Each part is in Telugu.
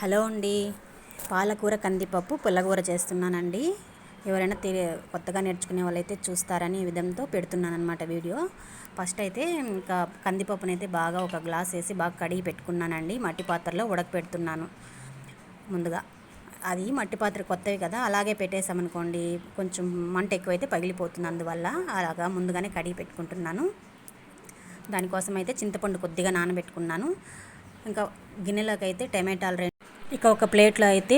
హలో అండి. పాలకూర కందిపప్పు పుల్లగూర చేస్తున్నానండి. ఎవరైనా తెలి కొత్తగా నేర్చుకునే వాళ్ళైతే చూస్తారని ఈ విధంతో పెడుతున్నానమాట వీడియో. ఫస్ట్ అయితే ఇంకా కందిపప్పునైతే అయితే బాగా ఒక గ్లాస్ వేసి బాగా కడిగి పెట్టుకున్నానండి. మట్టి పాత్రలో ఉడకపెడుతున్నాను. ముందుగా అది మట్టి పాత్ర కొత్తవి కదా అలాగే పెట్టేసామనుకోండి కొంచెం మంట ఎక్కువైతే పగిలిపోతుంది. అందువల్ల అలాగా ముందుగానే కడిగి పెట్టుకుంటున్నాను. దానికోసం అయితే చింతపండు కొద్దిగా నానబెట్టుకున్నాను. ఇంకా గిన్నెలోకి అయితే టమాటాలు రెండు ఇక ఒక ప్లేట్లో అయితే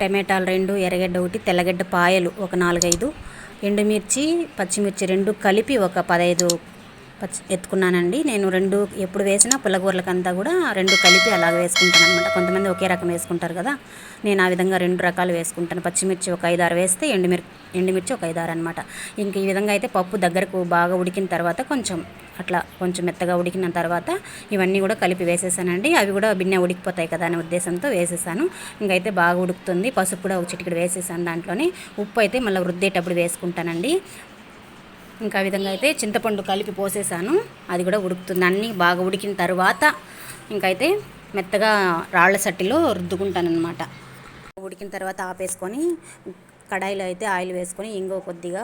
టమాటాలు రెండు ఎర్రగడ్డ ఒకటి తెల్లగడ్డ పాయలు ఒక నాలుగైదు ఎండుమిర్చి పచ్చిమిర్చి రెండు కలిపి ఒక పదహైదు పచ్చి ఎత్తుకున్నానండి. నేను రెండు ఎప్పుడు వేసినా పుల్లగూరలకంతా కూడా రెండు కలిపి అలాగ వేసుకుంటాను అనమాట కొంతమంది ఒకే రకం వేసుకుంటారు కదా నేను ఆ విధంగా రెండు రకాలు వేసుకుంటాను. పచ్చిమిర్చి ఒక ఐదారు వేస్తే ఎండుమిర్చి ఎండుమిర్చి ఒక ఐదారు అనమాట ఇంక ఈ విధంగా అయితే పప్పు దగ్గరకు బాగా ఉడికిన తర్వాత కొంచెం అట్లా కొంచెం మెత్తగా ఉడికిన తర్వాత ఇవన్నీ కూడా కలిపి వేసేసానండి. అవి కూడా బిన్నె ఉడికిపోతాయి కదా అనే ఉద్దేశంతో వేసేసాను. ఇంకైతే బాగా ఉడుకుతుంది. పసుపు కూడా ఒక చిటికెడు వేసేసాను దాంట్లోనే. ఉప్పు అయితే మళ్ళీ రుద్దేటప్పుడు వేసుకుంటానండి. ఇంకా విధంగా అయితే చింతపండు కలిపి పోసేసాను. అది కూడా ఉడుకుతుంది. అన్నీ బాగా ఉడికిన తర్వాత ఇంకైతే మెత్తగా రాళ్ళ సట్టిలో రుద్దుకుంటాను అనమాట ఉడికిన తర్వాత ఆపేసుకొని కడాయిలో అయితే ఆయిల్ వేసుకొని ఇంగో కొద్దిగా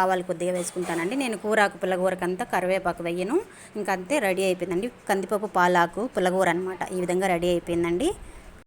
ఆవాలు కొద్దిగా వేసుకుంటానండి. నేను కూరాకు పుల్లగూరకంతా కరివేపాకు వేయను. ఇంకా అంతే రెడీ అయిపోయిందండి. కందిపప్పు పాలాకు పుల్లగూర అనమాట ఈ విధంగా రెడీ అయిపోయిందండి.